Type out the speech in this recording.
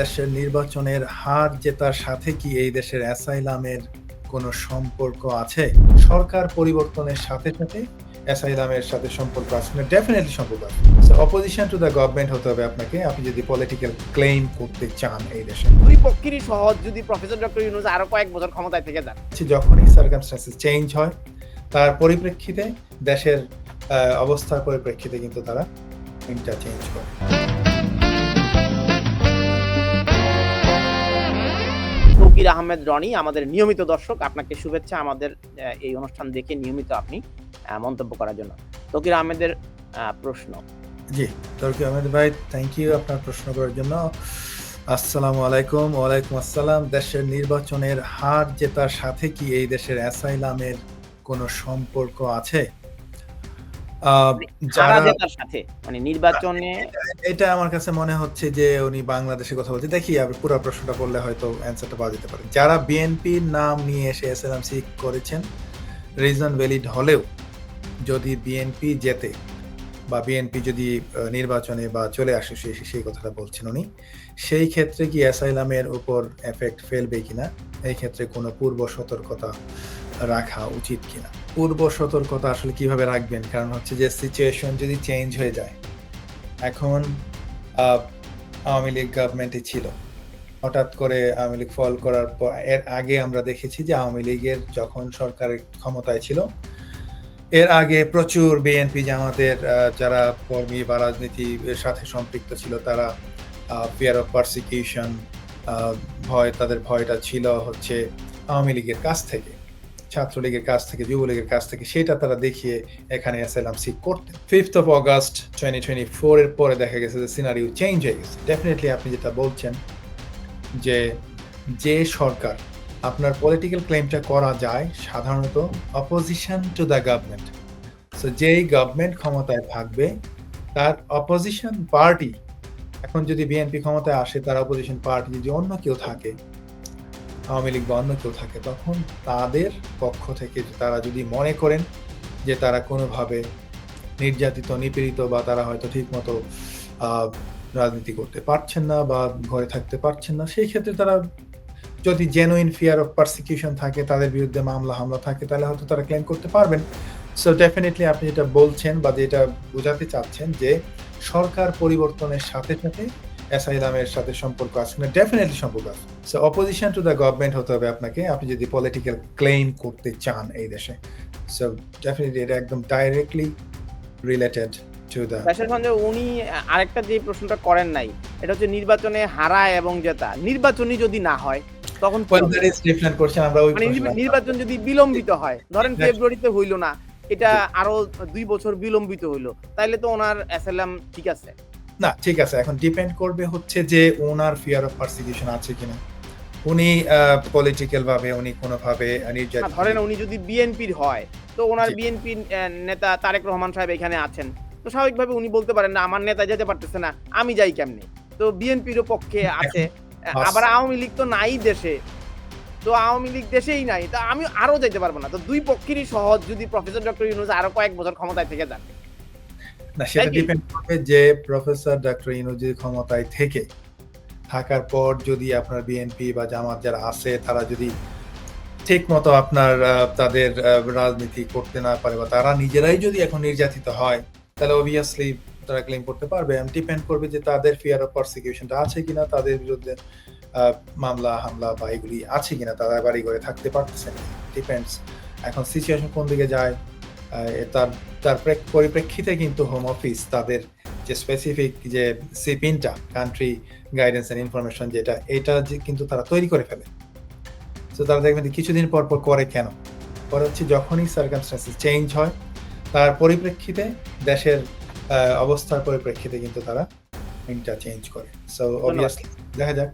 দেশের নির্বাচনের হার জেতার সাথে কি এই দেশের অ্যাসাইলামের কোনো সম্পর্ক আছে? সরকার পরিবর্তনের সাথে সাথে অ্যাসাইলামের সাথে সম্পর্ক আছে না? ডেফিনেটলি সম্পর্ক আছে। অপোজিশন টু দ্য গভর্নমেন্ট হতে হবে আপনাকে। আপনি যদি পলিটিক্যাল ক্লেম করতে চান এই দেশে। দুই পক্ষেরই সহজ যদি প্রফেসর ডক্টর ইউনুস আরও কয়েক বছর ক্ষমতায় থেকে যান। যখনই সার্কামস্টান্সেস চেঞ্জ হয় তার পরিপ্রেক্ষিতে দেশের অবস্থার পরিপ্রেক্ষিতে কিন্তু তারা ইন্টারচেঞ্জ করে। তৌকির আহমেদ রনি, আমাদের নিয়মিত দর্শক, আপনাকে শুভেচ্ছা, আমাদের এই অনুষ্ঠান দেখে নিয়মিত আপনি মন্তব্য করার জন্য। তৌকির আহমেদের প্রশ্ন। জি তর্কি আহমেদ ভাই থ্যাংক ইউ আপনার প্রশ্ন করার জন্য। আসসালামু আলাইকুম, ওয়ালাইকুম আসসালাম। দেশের নির্বাচনের হার জেতার সাথে কি এই দেশের অ্যাসাইলামের কোনো সম্পর্ক আছে? যারা যারা জেতার সাথে মানে নির্বাচনে এটা আমার কাছে মনে হচ্ছে যে উনি বাংলাদেশের কথা বলছে। দেখি পুরো প্রশ্নটা করলে হয়তো অ্যান্সারটা পাওয়া যেতে পারে। যারা বিএনপির নাম নিয়ে এসে এসএলএমসি করেছেন রিজন ভ্যালিড হলেও যদি বিএনপি জেতে বা বিএনপি যদি নির্বাচনে বা চলে আসে সেই সেই কথাটা বলছেন উনি সেই ক্ষেত্রে কি অ্যাসাইলামের উপর এফেক্ট ফেলবে কিনা? এই ক্ষেত্রে কোনো পূর্ব সতর্কতা রাখা উচিত কিনা? পূর্ব সতর্কতা আসলে কীভাবে রাখবেন? কারণ হচ্ছে যে সিচুয়েশন যদি চেঞ্জ হয়ে যায়, এখন আওয়ামী লীগ গভর্নমেন্টে ছিল। হঠাৎ করে আওয়ামী লীগ ফল করার পর, এর আগে আমরা দেখেছি যে আওয়ামী লীগের যখন সরকার ক্ষমতায় ছিল, এর আগে প্রচুর বিএনপি জামাতের যারা কর্মী বা রাজনীতির সাথে সম্পৃক্ত ছিল, তারা ফিয়ার অফ পারসিকিউশন ভয়, তাদের ভয়টা ছিল হচ্ছে আওয়ামী লীগের কাছ থেকে। ছাত্রলীগের কাছ থেকে, যুবলীগের কাছ থেকে, সেটা তারা দেখিয়ে এখানে অ্যাসাইলাম সিক করতে। Fifth of August twenty twenty four এর পরে দেখা গেছে যে সিনারিও চেঞ্জ হয়ে গেছে। ডেফিনেটলি আপনি যেটা বলছেন যে যে সরকার আপনার পলিটিক্যাল ক্লেমটা করা যায়, সাধারণত opposition to the government so যেই গভর্নমেন্ট ক্ষমতায় থাকবে, তার অপোজিশন পার্টি এখন যদি বিএনপি ক্ষমতায় আসে, তার অপোজিশন পার্টি যদি অন্য কেউ থাকে আওয়ামী লীগ বা অন্য কেউ থাকে, তখন তাদের পক্ষ থেকে তারা যদি মনে করেন যে তারা কোনোভাবে নির্যাতিত, নিপীড়িত বা তারা হয়তো ঠিকমতো রাজনীতি করতে পারছেন না বা ঘরে থাকতে পারছেন না, সেই ক্ষেত্রে তারা যদি জেনুইন ফিয়ার অফ পারসিকিউশন থাকে, তাদের বিরুদ্ধে মামলা, হামলা থাকে, তাহলে হয়তো তারা ক্লেম করতে পারবেন। সো ডেফিনেটলি আপনি যেটা বলছেন বা যেটা বোঝাতে চাচ্ছেন যে সরকার পরিবর্তনের সাথে সাথে অ্যাসাইলামের সাথে সম্পর্ক আছে না ডেফিনেটলি সম্পর্ক আছে। So opposition to the government হতে হবে আপনাকে। আপনি যদি পলিটিক্যাল ক্লেম করতে চান এই দেশে সো ডেফিনেটলি এটা একদম ডাইরেক্টলি রিলেটেড টু দ্য উনি আরেকটা যে প্রশ্নটা করেন নাই এটা হচ্ছে নির্বাচনে হারায় এবং জেতা। নির্বাচনই যদি না হয় তখন আমরা ওই মানে নির্বাচন যদি বিলম্বিত হয় ধরেন ফেব্রুয়ারিতে হইল না এটা আরও দুই বছর বিলম্বিত হইল তাইলে তো ওনার অ্যাসাইলাম ঠিক আছে। না ঠিক আছে এখন ডিপেন্ড করবে হচ্ছে যে ওনার ফিয়ার অফ পারসিকিউশন আছে কিনা। উনি পলিটিক্যাল ভাবে উনি কোনোভাবে না, নির্যাতিত ধরেন উনি যদি বিএনপির হয় তো ওনার বিএনপি নেতা তারেক রহমান সাহেব এখানে আছেন। তো স্বাভাবিকভাবে উনি বলতে পারেন না আমার নেতা যেতে পারতেছে না আমি যাই কেমনে? তো বিএনপিরও পক্ষে আছে। আবার আওয়ামী লীগ তো নাই দেশে। তো আওয়ামী লীগ দেশেই নাই। তা আমি আরও যাইতে পারব না। তো দুই পক্ষেরই সহজ যদি প্রফেসর ডক্টর ইউনুস আরও কয়েক বছর ক্ষমতায় থেকে যান। না সেটা ডিপেন্ড করবে যে প্রফেসর ডক্টর ইনুজি ক্ষমতায় থেকে থাকার পর যদি আপনার বিএনপি বা জামাত যারা আছে তারা যদি ঠিক মতো আপনার তাদের রাজনীতি করতে না পারে বা তারা নিজেরাই যদি এখন নির্যাতিত হয় তাহলে অবভিয়াসলি তারা ক্লেম করতে পারবে। ডিপেন্ড করবে যে তাদের ফিয়ার অফ প্রসিকিউশনটা আছে কিনা তাদের বিরুদ্ধে মামলা হামলা বা এগুলি আছে কিনা তারা বাড়ি ঘরে থাকতে পারতেছেন ডিপেন্ডস এখন সিচুয়েশন কোন দিকে যায় তার তার পরিপ্রেক্ষিতে কিন্তু হোম অফিস তাদের যে স্পেসিফিক যে সিপিনটা কান্ট্রি গাইডেন্স এন্ড ইনফরমেশন যেটা এটা যে কিন্তু তারা তৈরি করে ফেলে। তো তারা দেখবেন যে কিছুদিন পর পর করে কেন? পরে হচ্ছে যখনই সার্কামস্টান্সেস চেঞ্জ হয় তার পরিপ্রেক্ষিতে দেশের অবস্থার পরিপ্রেক্ষিতে কিন্তু তারা চেঞ্জ করে। সো অবভিয়াসলি দেখা যাক।